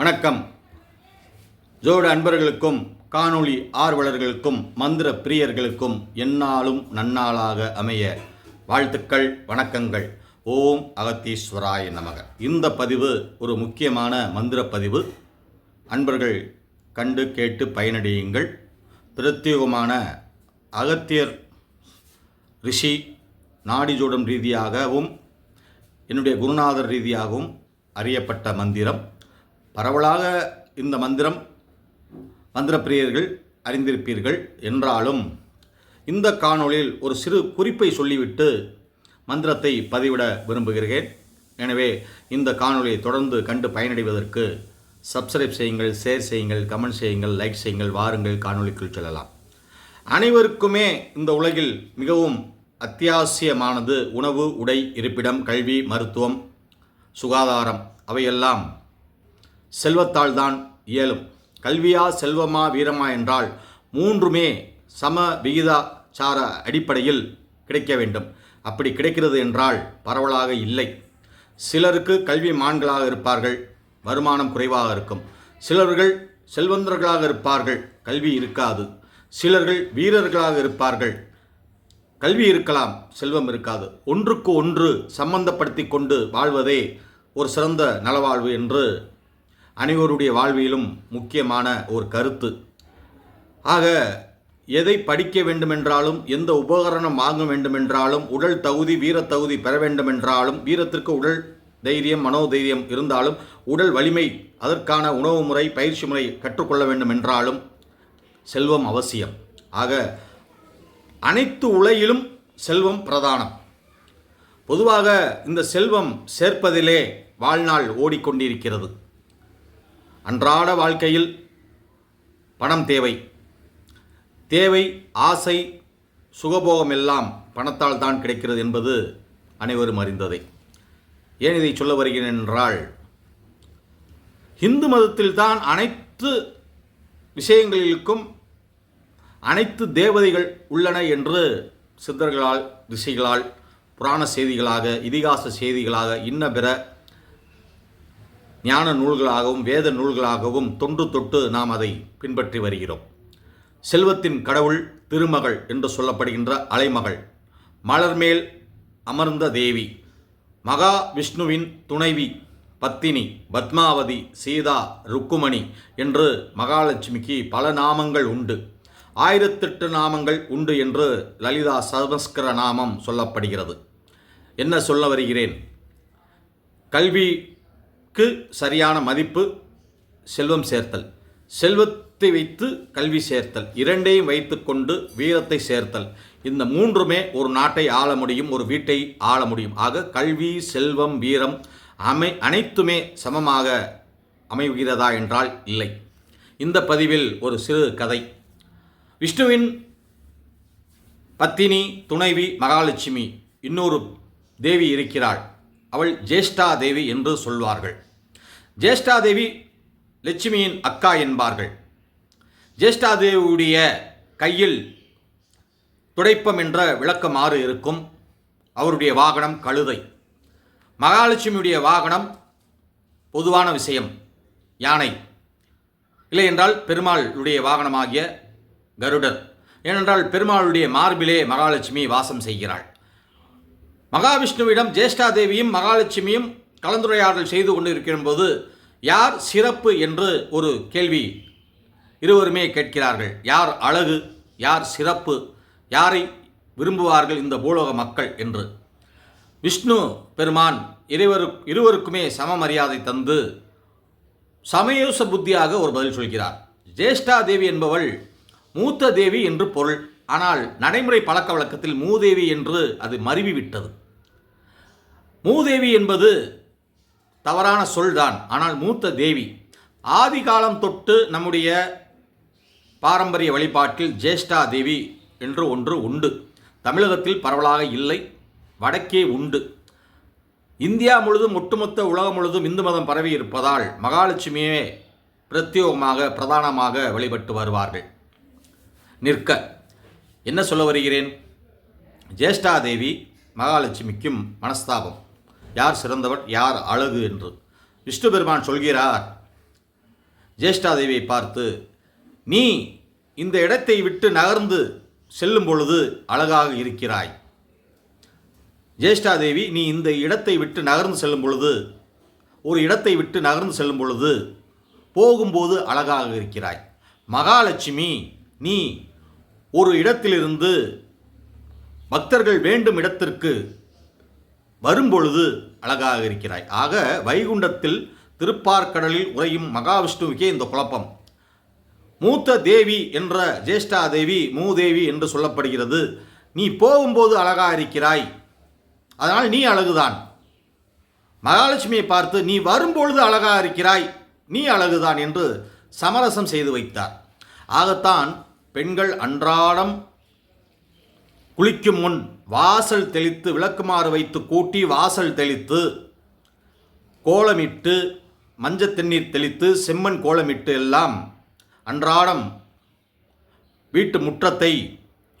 வணக்கம். ஜோட அன்பர்களுக்கும் காணொளி ஆர்வலர்களுக்கும் மந்திர பிரியர்களுக்கும் எந்நாளும் நன்னாளாக அமைய வாழ்த்துக்கள் வணக்கங்கள். ஓம் அகத்தீஸ்வராய நமக. இந்த பதிவு ஒரு முக்கியமான மந்திர பதிவு. அன்பர்கள் கண்டு கேட்டு பயனடையுங்கள். பிரத்யேகமான அகத்தியர் ரிஷி நாடிஜோடம் ரீதியாகவும் என்னுடைய குருநாதர் ரீதியாகவும் அறியப்பட்ட மந்திரம். பரவலாக இந்த மந்திரம் மந்திரப்பிரியர்கள் அறிந்திருப்பீர்கள் என்றாலும் இந்த காணொளியில் ஒரு சிறு குறிப்பை சொல்லிவிட்டு மந்திரத்தை பதிவிட விரும்புகிறேன். எனவே இந்த காணொளியை தொடர்ந்து கண்டு பயனடைவதற்கு சப்ஸ்கிரைப் செய்யுங்கள் ஷேர் செய்யுங்கள் கமெண்ட் செய்யுங்கள் லைக் செய்யுங்கள் வாருங்கள் காணொளிக்குள் செல்லலாம். அனைவருக்குமே இந்த உலகில் மிகவும் அத்தியாவசியமானது உணவு உடை இருப்பிடம் கல்வி மருத்துவம் சுகாதாரம் அவையெல்லாம் செல்வத்தால் தான் இயலும். கல்வியா செல்வமா வீரமா என்றால் மூன்றுமே சம விகிதாச்சார அடிப்படையில் கிடைக்க வேண்டும். அப்படி கிடைக்கிறது என்றால் பரவலாக இல்லை. சிலருக்கு கல்வி மான்களாக இருப்பார்கள் வருமானம் குறைவாக இருக்கும். சிலர்கள் செல்வந்தர்களாக இருப்பார்கள் கல்வி இருக்காது. சிலர்கள் வீரர்களாக இருப்பார்கள் கல்வி இருக்கலாம் செல்வம் இருக்காது. ஒன்றுக்கு ஒன்று சம்பந்தப்படுத்தி கொண்டு வாழ்வதே ஒரு சிறந்த நலவாழ்வு என்று அனைவருடைய வாழ்விலும் முக்கியமான ஒரு கருத்து. ஆக எதை படிக்க வேண்டுமென்றாலும் எந்த உபகரணம் வாங்க வேண்டுமென்றாலும் உடல் தகுதி வீரத்தகுதி பெற வேண்டுமென்றாலும் வீரத்திற்கு உடல் தைரியம் மனோதைரியம் இருந்தாலும் உடல் வலிமை அதற்கான உணவு முறை பயிற்சி முறை கற்றுக்கொள்ள வேண்டுமென்றாலும் செல்வம் அவசியம். ஆக அனைத்து உலகிலும் செல்வம் பிரதானம். பொதுவாக இந்த செல்வம் சேர்ப்பதிலே வாழ்நாள் ஓடிக்கொண்டிருக்கிறது. அன்றாட வாழ்க்கையில் பணம் தேவை. தேவை ஆசை சுகபோகம் எல்லாம் பணத்தால் தான் கிடைக்கிறது என்பது அனைவரும் அறிந்ததே. ஏன் இதை சொல்ல வருகிறேன் என்றால் இந்து மதத்தில் தான் அனைத்து விஷயங்களிலும் அனைத்து தேவதைகள் உள்ளன என்று சித்தர்களால் ரிஷிகளால் புராண செய்திகளாக இதிகாச செய்திகளாக இன்ன பிற ஞான நூல்களாகவும் வேத நூல்களாகவும் தொன்று தொட்டு நாம் அதை பின்பற்றி வருகிறோம். செல்வத்தின் கடவுள் திருமகள் என்று சொல்லப்படுகின்ற அலைமகள் மலர்மேல் அமர்ந்த தேவி மகா விஷ்ணுவின் துணைவி பத்தினி பத்மாவதி சீதா ருக்குமணி என்று மகாலட்சுமிக்கு பல நாமங்கள் உண்டு. ஆயிரத்தெட்டு நாமங்கள் உண்டு என்று லலிதா சமஸ்கர நாமம் சொல்லப்படுகிறது. என்ன சொல்ல வருகிறேன்? கல்வி கல்விக்கு சரியான மதிப்பு செல்வம் சேர்த்தல். செல்வத்தை வைத்து கல்வி சேர்த்தல். இரண்டையும் வைத்துக்கொண்டு வீரத்தை சேர்த்தல். இந்த மூன்றுமே ஒரு நாட்டை ஆள முடியும் ஒரு வீட்டை ஆள முடியும். ஆக கல்வி செல்வம் வீரம் அமை அனைத்துமே சமமாக அமைகிறதா என்றால் இல்லை. இந்த பதிவில் ஒரு சிறு கதை. விஷ்ணுவின் பத்தினி துணைவி மகாலட்சுமி இன்னொரு தேவி இருக்கிறாள். அவள் ஜேஷ்டா தேவி என்று சொல்வார்கள். ஜேஷ்டா தேவி லட்சுமியின் அக்கா என்பார்கள். ஜேஷ்டாதேவியுடைய கையில் துடைப்பம் என்ற விளக்கமாறு இருக்கும். அவருடைய வாகனம் கழுதை. மகாலட்சுமியுடைய வாகனம் பொதுவான விஷயம் யானை. இல்லை என்றால் பெருமாளுடைய வாகனமாகிய கருடர். ஏனென்றால் பெருமாளுடைய மார்பிலே மகாலட்சுமி வாசம் செய்கிறாள். மகாவிஷ்ணுவிடம் ஜேஷ்டாதேவியும் மகாலட்சுமியும் கலந்துரையாடல் செய்து கொண்டு இருக்கும் போது யார் சிறப்பு என்று ஒரு கேள்வி இருவருமே கேட்கிறார்கள். யார் அழகு யார் சிறப்பு யாரை விரும்புவார்கள் இந்த பூலோக மக்கள் என்று. விஷ்ணு பெருமான் இருவரு இருவருக்குமே சம மரியாதை தந்து சமயோச புத்தியாக ஒரு பதில் சொல்கிறார். ஜேஷ்டா தேவி என்பவள் மூத்த தேவி என்று பொருள். ஆனால் நடைமுறை பழக்க வழக்கத்தில் மூதேவி என்று அது மருவிவிட்டது. மூதேவி என்பது தவறான சொல்தான். ஆனால் மூத்த தேவி ஆதி காலம் தொட்டு நம்முடைய பாரம்பரிய வழிபாட்டில் ஜேஷ்டா தேவி என்று ஒன்று உண்டு. தமிழகத்தில் பரவலாக இல்லை வடக்கே உண்டு. இந்தியா முழுதும் ஒட்டுமொத்த உலகம் முழுதும் இந்து மதம் பரவி இருப்பதால் மகாலட்சுமியே பிரத்யோகமாக பிரதானமாக வழிபட்டு வருவார்கள். நிற்க என்ன சொல்ல வருகிறேன்? ஜேஷ்டாதேவி மகாலட்சுமிக்கும் மனஸ்தாபம். யார் சிறந்தவர் யார் அழகு என்று. விஷ்ணு பெருமான் சொல்கிறார் ஜேஷ்டாதேவியை பார்த்து நீ இந்த இடத்தை விட்டு நகர்ந்து செல்லும் பொழுது அழகாக இருக்கிறாய். ஜேஷ்டாதேவி நீ இந்த இடத்தை விட்டு நகர்ந்து செல்லும் பொழுது ஒரு இடத்தை விட்டு நகர்ந்து செல்லும் பொழுது போகும்போது அழகாக இருக்கிறாய். மகாலட்சுமி நீ ஒரு இடத்திலிருந்து பக்தர்கள் வேண்டும் இடத்திற்கு வரும்பொழுது அழகாக இருக்கிறாய். ஆக வைகுண்டத்தில் திருப்பார்க்கடலில் உறையும் மகாவிஷ்ணுவுக்கே இந்த குழப்பம். மூத்த தேவி என்ற ஜேஷ்டா தேவி மூதேவி என்று சொல்லப்படுகிறது. நீ போகும்போது அழகாக இருக்கிறாய். அதனால் நீ அழகுதான். மகாலட்சுமியை பார்த்து நீ வரும்பொழுது அழகாக இருக்கிறாய். நீ அழகுதான் என்று சமரசம் செய்து வைத்தார். ஆகத்தான் பெண்கள் அன்றாடம் குளிக்கும் முன் வாசல் தெளித்து விளக்குமாறு வைத்து கூட்டி வாசல் தெளித்து கோலமிட்டு மஞ்சள் தண்ணீர் தெளித்து செம்மண் கோலமிட்டு எல்லாம் அன்றாடம் வீட்டு முற்றத்தை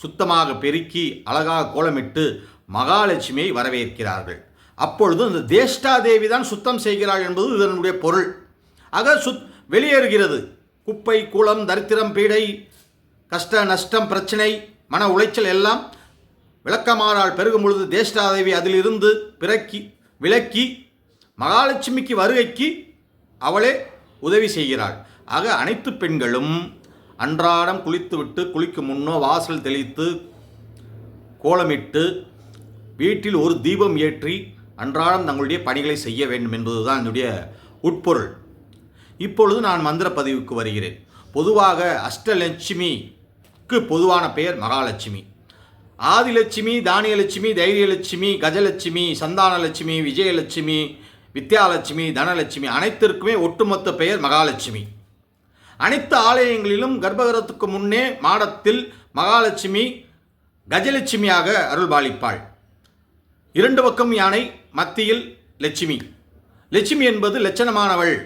சுத்தமாக பெருக்கி அழகாக கோலமிட்டு மகாலட்சுமியை வரவேற்கிறார்கள். அப்பொழுது இந்த தேஷ்டாதேவி தான் சுத்தம் செய்கிறாள் என்பது இதனுடைய பொருள். ஆக சுத் வெளியேறுகிறது. குப்பை குளம் தரித்திரம் பீடை கஷ்ட நஷ்டம் பிரச்சனை மன உளைச்சல் எல்லாம் விளக்கமானால் பெருகும் பொழுது தேஷ்டாதேவி அதிலிருந்து பிறக்கி விலக்கி மகாலட்சுமிக்கு வருகைக்கு அவளே உதவி செய்கிறாள். ஆக அனைத்து பெண்களும் அன்றாடம் குளித்துவிட்டு குளிக்கும் முன்னோ வாசல் தெளித்து கோலமிட்டு வீட்டில் ஒரு தீபம் ஏற்றி அன்றாடம் தங்களுடைய பணிகளை செய்ய வேண்டும் என்பதுதான் என்னுடைய உட்பொருள். இப்பொழுது நான் மந்திர பதிவுக்கு வருகிறேன். பொதுவாக அஷ்டலட்சுமிக்கு பொதுவான பெயர் மகாலட்சுமி. ஆதிலட்சுமி தானியலட்சுமி தைரியலட்சுமி கஜலட்சுமி சந்தானலட்சுமி விஜயலட்சுமி வித்யாலட்சுமி தனலட்சுமி அனைத்திற்குமே ஒட்டுமொத்த பெயர் மகாலட்சுமி. அனைத்து ஆலயங்களிலும் கர்ப்பகரத்துக்கு முன்னே மாடத்தில் மகாலட்சுமி கஜலட்சுமியாக அருள்பாலிப்பாள். இரண்டு பக்கம் யானை மத்தியில் லட்சுமி. லட்சுமி என்பது லட்சணமானவள்.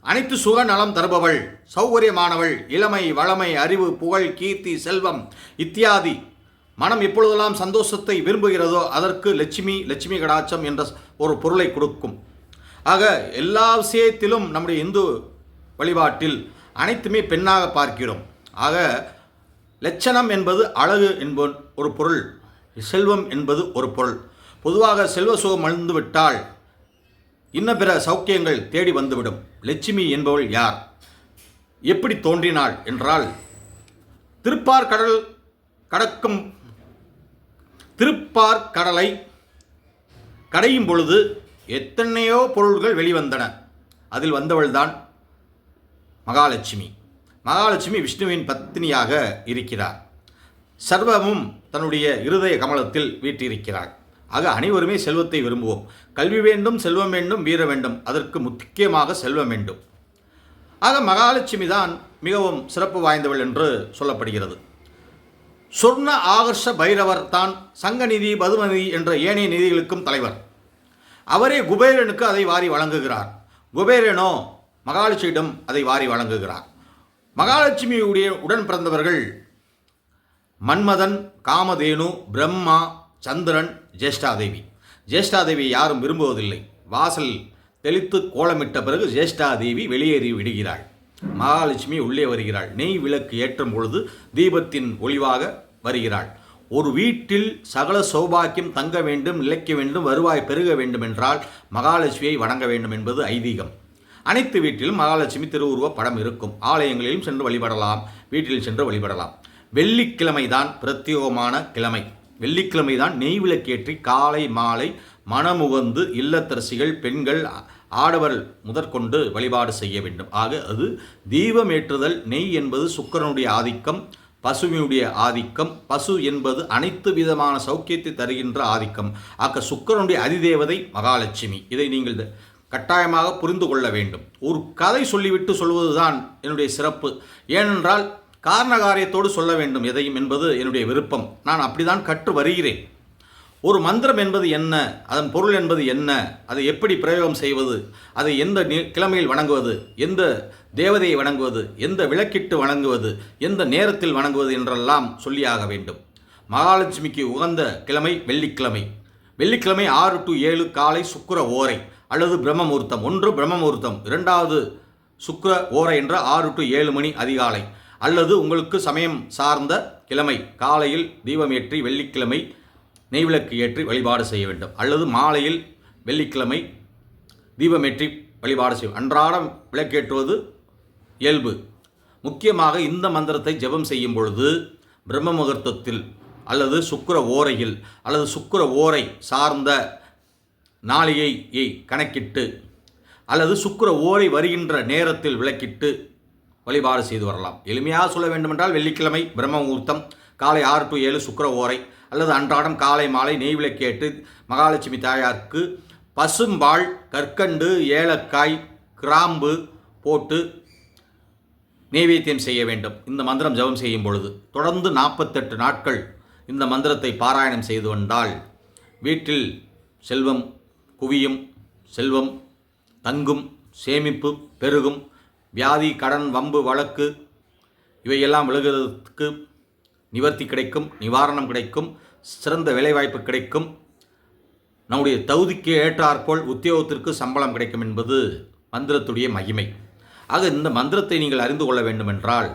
அனைத்து சுக நலம் தருபவள். சௌகரியமானவள். இளமை வளமை அறிவு புகழ் கீர்த்தி செல்வம் இத்தியாதி மனம் எப்பொழுதெல்லாம் சந்தோஷத்தை விரும்புகிறதோ அதற்கு லட்சுமி லட்சுமி கடாட்சம் என்ற ஒரு பொருளை கொடுக்கும். ஆக எல்லா விஷயத்திலும் நம்முடைய இந்து வழிபாட்டில் அனைத்துமே பெண்ணாக பார்க்கிறோம். ஆக லட்சணம் என்பது அழகு என்ப ஒரு பொருள். செல்வம் என்பது ஒரு பொருள். பொதுவாக செல்வ சுகம் அழிந்துவிட்டால் இன்ன பிற சௌக்கியங்கள் தேடி வந்துவிடும். லட்சுமி என்பவள் யார்? எப்படி தோன்றினாள் என்றால் திருப்பார் கடல் கடக்கும் திருப்பார் கடலை கடையும் பொழுது எத்தனையோ பொருள்கள் வெளிவந்தன. அதில் வந்தவள்தான் மகாலட்சுமி. மகாலட்சுமி விஷ்ணுவின் பத்தினியாக இருக்கிறார். சர்வமும் தன்னுடைய இருதய கமலத்தில் வீட்டிருக்கிறார் ஆக அனைவருமே செல்வத்தை விரும்புவோம். கல்வி வேண்டும் செல்வம் வேண்டும் வீர வேண்டும். அதற்கு முக்கியமாக செல்வம் வேண்டும். ஆக மகாலட்சுமி தான் மிகவும் சிறப்பு வாய்ந்தவள் என்று சொல்லப்படுகிறது. சொர்ண ஆகர்ஷ பைரவர் தான் சங்கநிதி பதுமநிதி என்ற ஏனைய நிதிகளுக்கும் தலைவர். அவரே குபேரனுக்கு அதை வாரி வழங்குகிறார். குபேரனோ மகாலட்சுமியிடம் அதை வாரி வழங்குகிறார். மகாலட்சுமியுடைய உடன் பிறந்தவர்கள் மன்மதன் காமதேனு பிரம்மா சந்திரன் ஜேஷ்டாதேவி. ஜேஷ்டாதேவி யாரும் விரும்புவதில்லை. வாசல் தெளித்து கோலமிட்ட பிறகு ஜேஷ்டாதேவி வெளியேறி விடுகிறாள். மகாலட்சுமி உள்ளே வருகிறாள். நெய் விளக்கு ஏற்றும் பொழுது தீபத்தின் ஒளிவாக வருகிறாள். ஒரு வீட்டில் சகல சௌபாக்கியம் தங்க வேண்டும் நிலைக்க வேண்டும் வருவாய் பெருக வேண்டும் என்றால் மகாலட்சுமியை வணங்க வேண்டும் என்பது ஐதீகம். அனைத்து வீட்டிலும் மகாலட்சுமி திருவுருவ படம் இருக்கும். ஆலயங்களிலும் சென்று வழிபடலாம் வீட்டில் சென்று வழிபடலாம். வெள்ளிக்கிழமை தான் பிரத்யேகமான கிழமை. வெள்ளிக்கிழமை தான் நெய் விளக்கேற்றி காலை மாலை மனமுகந்து இல்லத்தரசிகள் பெண்கள் ஆடவர் முதற்கொண்டு வழிபாடு செய்ய வேண்டும். ஆக அது தீபமேற்றுதல் நெய் என்பது சுக்கரனுடைய ஆதிக்கம். பசுவினுடைய ஆதிக்கம் பசு என்பது அனைத்து விதமான சௌக்கியத்தை தருகின்ற ஆதிக்கம். ஆக்க சுக்கரனுடைய அதிதேவதை மகாலட்சுமி. இதை நீங்கள் கட்டாயமாக புரிந்து கொள்ள வேண்டும். ஒரு கதை சொல்லிவிட்டு சொல்வதுதான் என்னுடைய சிறப்பு. ஏனென்றால் காரணகாரியத்தோடு சொல்ல வேண்டும் எதையும் என்பது என்னுடைய விருப்பம். நான் அப்படிதான் கற்று வருகிறேன். ஒரு மந்திரம் என்பது என்ன? அதன் பொருள் என்பது என்ன? அதை எப்படி பிரயோகம் செய்வது? அதை எந்த நி- கிழமையில் வணங்குவது? எந்த தேவதையை வணங்குவது எந்த விளக்கிட்டு வணங்குவது எந்த நேரத்தில் வணங்குவது என்றெல்லாம் சொல்லியாக வேண்டும். மகாலட்சுமிக்கு உகந்த கிழமை வெள்ளிக்கிழமை. வெள்ளிக்கிழமை ஆறு டு ஏழு காலை சுக்கர ஓரை அல்லது பிரம்மமுகூர்த்தம் ஒன்று பிரம்மமுகூர்த்தம் இரண்டாவது சுக்கர ஓரை என்ற ஆறு டு ஏழு மணி அதிகாலை அல்லது உங்களுக்கு சமயம் சார்ந்த கிழமை. காலையில் தீபம் ஏற்றி வெள்ளிக்கிழமை நெய்விளக்கு ஏற்றி வழிபாடு செய்ய வேண்டும். அல்லது மாலையில் வெள்ளிக்கிழமை தீபமேற்றி வழிபாடு செய்யும் அன்றாடம் விளக்கேற்றுவது இயல்பு. முக்கியமாக இந்த மந்திரத்தை ஜெபம் செய்யும் பொழுது பிரம்ம முகூர்த்தத்தில் அல்லது சுக்கர ஓரையில் அல்லது சுக்கர ஓரை சார்ந்த நாளிகையை கணக்கிட்டு அல்லது சுக்கர ஓரை வருகின்ற நேரத்தில் விளக்கிட்டு வழிபாடு செய்து வரலாம். எளிமையாக சொல்ல வேண்டுமென்றால் வெள்ளிக்கிழமை பிரம்ம முகூர்த்தம் காலை ஆறு டு ஏழு சுக்கர ஓரை அல்லது அன்றாடம் காலை மாலை நெய் விளக்கேட்டு மகாலட்சுமி தாயாருக்கு பசும்பால் கற்கண்டு ஏலக்காய் கிராம்பு போட்டு நெய்வேத்தியம் செய்ய வேண்டும். இந்த மந்திரம் ஜெபம் செய்யும் பொழுது தொடர்ந்து நாற்பத்தெட்டு நாட்கள் இந்த மந்திரத்தை பாராயணம் செய்து வந்தால் வீட்டில் செல்வம் குவியும் செல்வம் தங்கும் சேமிப்பு பெருகும் வியாதி கடன் வம்பு வழக்கு இவையெல்லாம் விலகுவதற்கு நிவர்த்தி கிடைக்கும் நிவாரணம் கிடைக்கும் சிறந்த வேலைவாய்ப்பு கிடைக்கும். நம்முடைய தகுதிக்கு ஏற்றாற்போல் உத்தியோகத்திற்கு சம்பளம் கிடைக்கும் என்பது மந்திரத்துடைய மகிமை. ஆக இந்த மந்திரத்தை நீங்கள் அறிந்து கொள்ள வேண்டுமென்றால்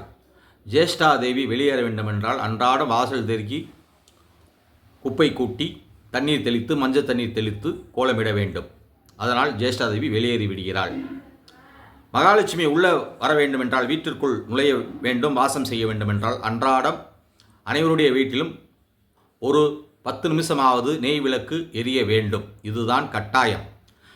ஜேஷ்டா தேவி வெளியேற வேண்டுமென்றால் அன்றாடம் வாசல் தெருக்கி குப்பை கூட்டி தண்ணீர் தெளித்து மஞ்சள் தண்ணீர் தெளித்து கோலமிட வேண்டும். அதனால் ஜேஷ்டா தேவி வெளியேறி விடுகிறாள். மகாலட்சுமி உள்ளே வர வேண்டுமென்றால் வீட்டிற்குள் நுழைய வேண்டும் வாசம் செய்ய வேண்டுமென்றால் அன்றாடம் அனைவருடைய வீட்டிலும் ஒரு பத்து நிமிஷமாவது நெய் விளக்கு எரிய வேண்டும். இதுதான் கட்டாயம்.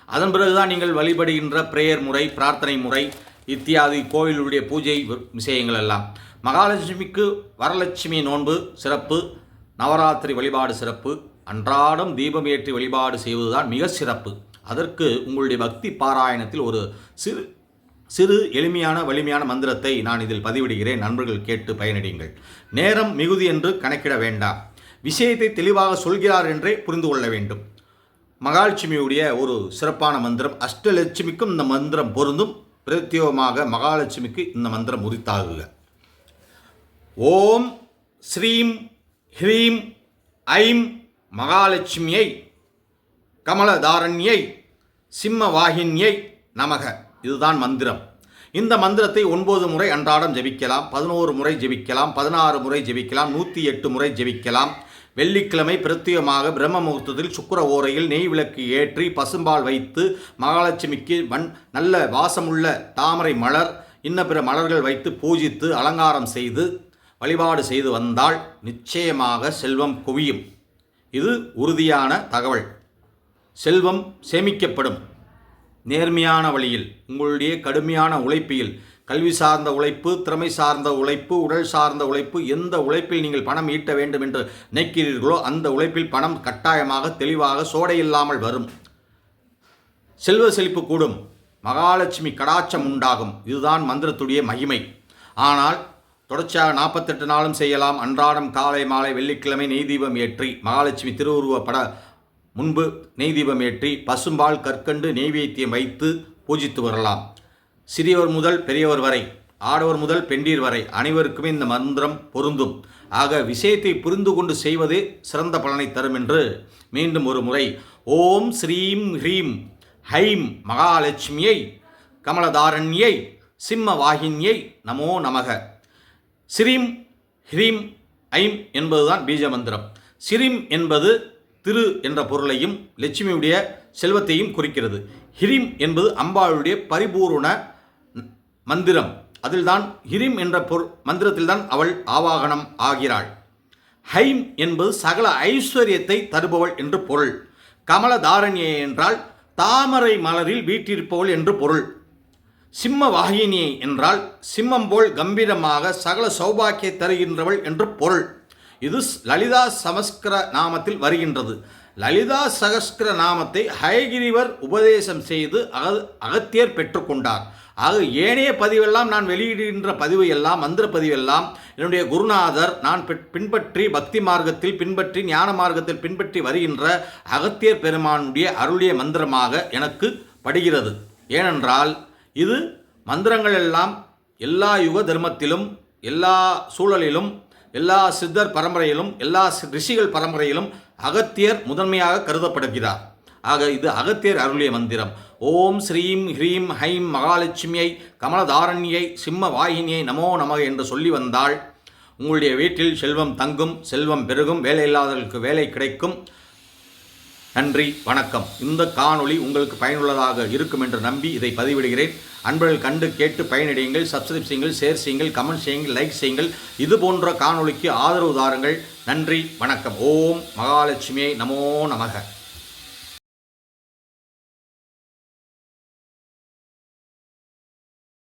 அதன் பிறகுதான் நீங்கள் வழிபடுகின்ற பிரேயர் முறை பிரார்த்தனை முறை இத்தியாதி கோவிலுடைய பூஜை விஷயங்கள் எல்லாம். மகாலட்சுமிக்கு வரலட்சுமி நோன்பு சிறப்பு நவராத்திரி வழிபாடு சிறப்பு அன்றாடம் தீபம் ஏற்றி வழிபாடு செய்வதுதான் மிக சிறப்பு. அதற்கு உங்களுடைய பக்தி பாராயணத்தில் ஒரு சிறு சிறு எளிமையான வலிமையான மந்திரத்தை நான் இதில் பதிவிடுகிறேன். நண்பர்கள் கேட்டு பயனடையுங்கள். நேரம் மிகுதி என்று கணக்கிட வேண்டாம். விஷயத்தை தெளிவாக சொல்கிறார் என்றே புரிந்து கொள்ள வேண்டும். மகாலட்சுமியுடைய ஒரு சிறப்பான மந்திரம் அஷ்டலட்சுமிக்கும் இந்த மந்திரம் பொருந்தும். பிரத்யேகமாக மகாலட்சுமிக்கு இந்த மந்திரம் உரித்தாகுக. ஓம் ஸ்ரீம் ஹ்ரீம் ஐம் மகாலட்சுமியை கமலதாரண்யை சிம்மவாகினியை நமக. இதுதான் மந்திரம். இந்த மந்திரத்தை ஒன்பது முறை அன்றாடம் ஜெபிக்கலாம் பதினோரு முறை ஜெபிக்கலாம் பதினாறு முறை ஜெபிக்கலாம் நூற்றி எட்டு முறை ஜெபிக்கலாம். வெள்ளிக்கிழமை பிரத்யேகமாக பிரம்ம முகூர்த்தத்தில் சுக்கிர ஓரையில் நெய் விளக்கு ஏற்றி பசும்பால் வைத்து மகாலட்சுமிக்கு மண் நல்ல வாசமுள்ள தாமரை மலர் இன்ன பிற மலர்கள் வைத்து பூஜித்து அலங்காரம் செய்து வழிபாடு செய்து வந்தால் நிச்சயமாக செல்வம் குவியும். இது உறுதியான தகவல். செல்வம் சேமிக்கப்படும். நேர்மையான வழியில் உங்களுடைய கடுமையான உழைப்பில் கல்வி சார்ந்த உழைப்பு திறமை சார்ந்த உழைப்பு உடல் சார்ந்த உழைப்பு எந்த உழைப்பில் நீங்கள் பணம் ஈட்ட வேண்டும் என்று நினைக்கிறீர்களோ அந்த உழைப்பில் பணம் கட்டாயமாக தெளிவாக சோடை இல்லாமல் வரும். செல்வ செழிப்பு கூடும். மகாலட்சுமி கடாட்சம் உண்டாகும். இதுதான் மந்திரத்துடைய மகிமை. ஆனால் தொடர்ச்சியாக நாற்பத்தெட்டு நாளும் செய்யலாம். அன்றாடம் காலை மாலை வெள்ளிக்கிழமை நெய் தீபம் ஏற்றி மகாலட்சுமி திருவுருவ பட முன்பு நெய் தீபம் ஏற்றி பசும்பால் கற்கண்டு நெய்வேத்தியம் வைத்து பூஜித்து வரலாம். சிறியவர் முதல் பெரியவர் வரை ஆடவர் முதல் பெண்டீர் வரை அனைவருக்குமே இந்த மந்திரம் பொருந்தும். ஆக விஷயத்தை புரிந்து கொண்டு செய்வதே சிறந்த பலனை தரும் என்று மீண்டும் ஒரு முறை ஓம் ஸ்ரீம் ஹ்ரீம் ஹைம் மகாலட்சுமியை கமலதாரண்யை சிம்ம வாகினியை நமோ நமக. ஸ்ரீம் ஹ்ரீம் ஐம் என்பதுதான் பீஜ மந்திரம். ஸ்ரீம் என்பது திரு என்ற பொருளையும் லட்சுமியுடைய செல்வத்தையும் குறிக்கிறது. ஹிரிம் என்பது அம்பாளுடைய பரிபூரண மந்திரம். அதில்தான் ஹிரிம் என்ற பொரு மந்திரத்தில்தான் அவள் ஆவாகனம் ஆகிறாள். ஹைம் என்பது சகல ஐஸ்வர்யத்தை தருபவள் என்று பொருள். கமலதாரண்யே என்றால் தாமரை மலரில் வீட்டிருப்பவள் என்று பொருள். சிம்ம வாகினி என்றால் சிம்மம் போல் கம்பீரமாக சகல சௌபாக்கிய தருகின்றவள் என்று பொருள். இது லலிதா சமஸ்கிர நாமத்தில் வருகின்றது. லலிதா சகஸ்கிர நாமத்தை ஹயகிரிவர் உபதேசம் செய்து அக அகத்தியர் பெற்றுக்கொண்டார். ஆக ஏனைய பதிவெல்லாம் நான் வெளியிடுகின்ற பதிவு எல்லாம் மந்திர பதிவெல்லாம் என்னுடைய குருநாதர் நான் பின்பற்றி பக்தி மார்க்கத்தில் பின்பற்றி ஞான மார்க்கத்தில் பின்பற்றி வருகின்ற அகத்தியர் பெருமானுடைய அருளிய மந்திரமாக எனக்கு படுகிறது. ஏனென்றால் இது மந்திரங்கள் எல்லாம் எல்லா யுக தர்மத்திலும் எல்லா சூழலிலும் எல்லா சித்தர் பரம்பரையிலும் எல்லா ரிஷிகள் பரம்பரையிலும் அகத்தியர் முதன்மையாக கருதப்படுகிறார். ஆக இது அகத்தியர் அருளிய மந்திரம். ஓம் ஸ்ரீம் ஹ்ரீம் ஹைம் மகாலட்சுமியை கமலதாரண்யை சிம்ம வாகினியை நமோ நமக என்று சொல்லி வந்தால் உங்களுடைய வீட்டில் செல்வம் தங்கும் செல்வம் பெருகும் வேலை இல்லாதவர்களுக்கு வேலை கிடைக்கும். நன்றி வணக்கம். இந்த காணொளி உங்களுக்கு பயனுள்ளதாக இருக்கும் என்று நம்பி இதை பதிவிடுகிறேன். அன்பர்கள் கண்டு கேட்டு பயனடையுங்கள் சப்ஸ்கிரைப் செய்யுங்கள் ஷேர் செய்யுங்கள் கமெண்ட் செய்யுங்கள் லைக் செய்யுங்கள். இது போன்ற காணொளிக்கு ஆதரவு தாருங்கள். நன்றி வணக்கம். ஓம் மகாலட்சுமியை நமோ நமக.